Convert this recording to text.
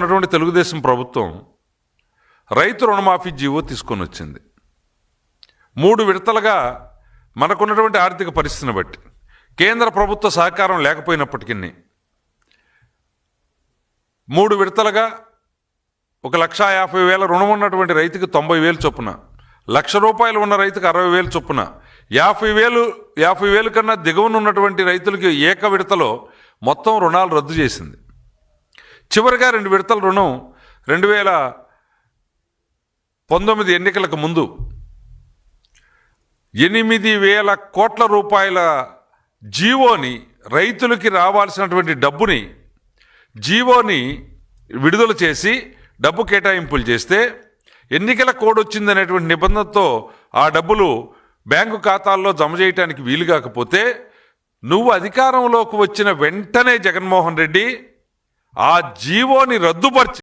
ఉన్నటువంటి తెలుగుదేశం ప్రభుత్వం రైతు రుణమాఫీ జీవో తీసుకొని వచ్చింది. మూడు విడతలుగా మనకున్నటువంటి ఆర్థిక పరిస్థితిని బట్టి కేంద్ర ప్రభుత్వ సహకారం లేకపోయినప్పటికీ మూడు విడతలుగా ఒక లక్ష యాభై వేల రుణం ఉన్నటువంటి రైతుకి తొంభై వేలు చొప్పున లక్ష రూపాయలు ఉన్న రైతుకు అరవై వేలు చొప్పున యాభై వేలు యాభై వేలు కన్నా దిగువన ఉన్నటువంటి రైతులకి ఏక విడతలో మొత్తం రుణాలు రద్దు చేసింది. చివరిగా రెండు విడతల రుణం రెండు వేల పంతొమ్మిది ఎన్నికలకు ముందు ఎనిమిది వేల కోట్ల రూపాయల జీవోని రైతులకి రావాల్సినటువంటి డబ్బుని జీవోని విడుదల చేసి డబ్బు కేటాయింపులు చేస్తే ఎన్నికల కోడ్ వచ్చిందనేటువంటి నిబంధనతో ఆ డబ్బులు బ్యాంకు ఖాతాల్లో జమ చేయడానికి వీలు కాకపోతే నువ్వు అధికారంలోకి వచ్చిన వెంటనే జగన్మోహన్ రెడ్డి ఆ జీవోని రద్దుపరిచి